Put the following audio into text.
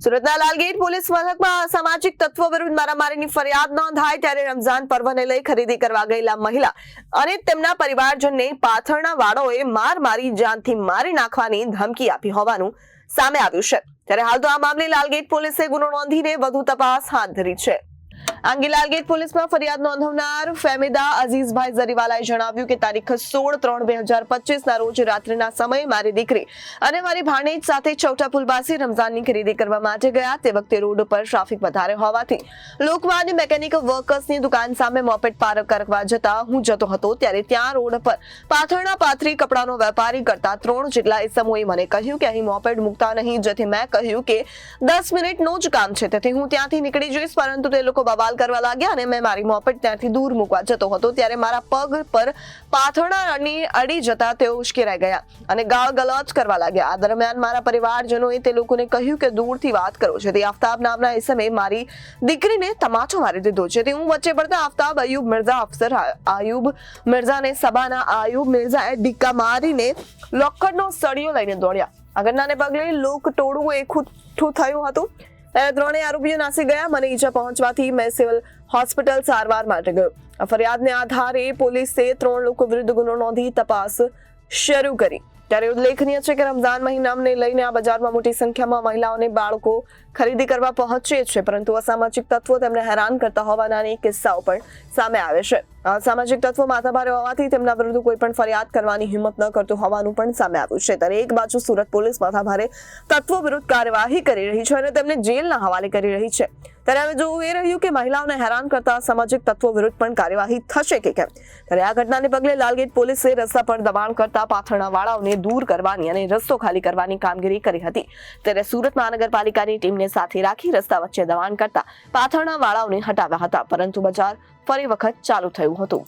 સુરતના લાલગેટ પોલીસ મથકમાં અસામાજિક તત્વો વિરુદ્ધ મારામારીની ફરિયાદ નોંધાય ત્યારે રમઝાન પર્વને લઈ ખરીદી કરવા ગયેલા મહિલા અને તેમના પરિવારજનને પાથરના વાળોએ માર મારી જાનથી મારી નાખવાની ધમકી આપી હોવાનું સામે આવ્યું છે. ત્યારે હાલ તો આ મામલે લાલગેટ પોલીસે ગુનો નોંધીને વધુ તપાસ હાથ ધરી છે. અંગે લાલગેટ પોલીસમાં ફરિયાદ નોંધવનાર ફેમિદા અઝીઝભાઈ જરીવાલાએ જણાવ્યું કે તારીખ સોળ ત્રણ બે હજાર પચીસના રોજ રાત્રિના સમયે મારી દીકરી અને મારી ભાણેજ સાથે ચૌટા પુલ પાસે રમઝાનની ખરીદી કરવા માટે ગયા. તે વખતે રોડ ઉપર ટ્રાફિક વધારે હોવાથી લોકમાન્ય મેકેનિક વર્કર્સની દુકાન સામે મોપેટ પાર્ક કરવા જતા હું જતો હતો ત્યારે ત્યાં રોડ પર પાથરણા પાથરી કપડાનો વેપારી કરતા ત્રણ જેટલા સમૂહે મને કહ્યું કે અહીં મોપેડ મૂકતા નહીં. જેથી મેં કહ્યું કે દસ મિનિટનું જ કામ છે. તેથી હું ત્યાંથી નીકળી જઈશ, પરંતુ તે લોકો બવાલ કરવા લાગ્યા અને મેં મારી મોપેટ ત્યાંથી દૂર મૂકવા જતો હતો. ત્યારે મારા પગ પર પાથરણાની અડી જતા તેઓ ઉશ્કેરાઈ ગયા અને ગાળ ગલોચ કરવા લાગ્યા. આ દરમિયાન મારા પરિવારજનોએ તે લોકોને કહ્યું કે દૂરથી વાત કરો. તે આફતાબ નામના એ સમયે મારી દીકરીને તમાચો મારી દીધો. છે તે હું વચ્ચે પડતા આફતાબ અયુબ મિર્ઝા અફસર આયુબ મિર્ઝાને સભાના આયુબ મિર્ઝાએ ઢીક્કા મારીને લોખંડનો સળિયો લઈને દોડ્યા. આ ઘટનાને પગલે લોક ટોળું એકઠું થયું હતું. ત્યારે ત્રણેય આરોપીઓ નાસી ગયા, મને ઈજા પહોંચવાથી મેં સિવિલ હોસ્પિટલ સારવાર માટે ગયો. ફરિયાદને આધારે પોલીસે ત્રણ લોકો વિરુદ્ધ ગુનો નોંધી તપાસ શરૂ કરી. ત્યારે ઉલ્લેખનીય છે કે રમઝાન મહિનાને લઈને આ બજારમાં મોટી સંખ્યામાં મહિલાઓને બાળકો ખરીદી કરવા પહોંચે છે, પરંતુ અસામાજિક તત્વો તેમને હેરાન કરતા હોવાના અનેક કિસ્સાઓ પણ સામે આવે છે. સામાજિક તત્વો માથાભારે હોવાથી તેમના વિરુદ્ધ કોઈ પણ ફરિયાદ કરવાની હિંમત ન કરતું હોવાનું પણ સામે આવ્યું છે. ત્યારે એક બાજુ સુરત પોલીસ માથાભારે તત્વો વિરુદ્ધ કાર્યવાહી કરી રહી છે અને તેમને જેલના હવાલે કરી રહી છે. ત્યારે હવે જોવું એ રહ્યું કે મહિલાઓને હેરાન કરતા સામાજિક તત્વો વિરુદ્ધ પણ કાર્યવાહી થશે કે કેમ? ત્યારે આ ઘટનાને પગલે લાલગેટ પોલીસે રસ્તા પર દબાણ કરતા પાથરણા વાળાઓને દૂર કરવાની અને રસ્તો ખાલી કરવાની કામગીરી કરી હતી. ત્યારે સુરત મહાનગરપાલિકાની ટીમને સાથે રાખી રસ્તા વચ્ચે દબાણ કરતા પાથરણા વાળાઓને હટાવ્યા હતા, પરંતુ બજાર ફરી વખત ચાલુ થયું હતું.